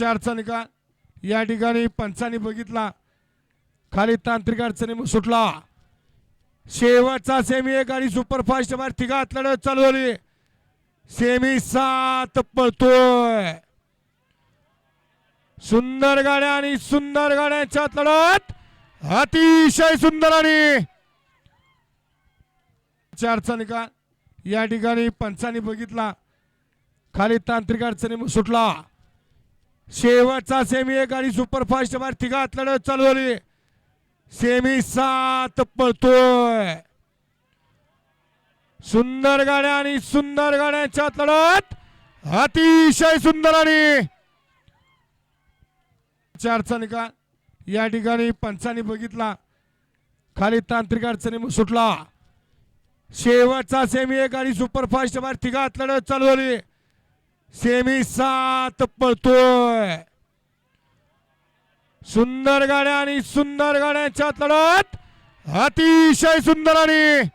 चारचा निकाल या ठिकाणी पंचांनी बघितला. खाली तांत्रिक अडचणी सुटला. शेवटचा सेमी एक आणि सुपरफास्ट मार तिघात लढत चालू झाली. सेमी सात पळतोय. सुंदर गाड्या आणि सुंदर गाड्यांच्या लढत. अतिशय सुंदर आणि चारचा निकाल या ठिकाणी पंचांनी बघितला. खाली तांत्रिक अडचणी सुटला. शेवटचा सेमी एक आणि सुपरफास्ट बार तिघात लढत चालू झाली. सेमी सात पळतोय. सुंदर गाड्या आणि सुंदर गाड्यांच्या लढत. अतिशय सुंदर आणि चारचा निकाल. या ठिकाणी पंचानी बघितला. खाली तांत्रिक अडचणी सुटला. शेवटचा सेमी एक आणि सुपरफास्ट बार तिघात लढत चालू झाली. सेमी सात पळतोय. सुंदर गाड्या आणि सुंदर गाड्याच्या लढत अतिशय सुंदर आणि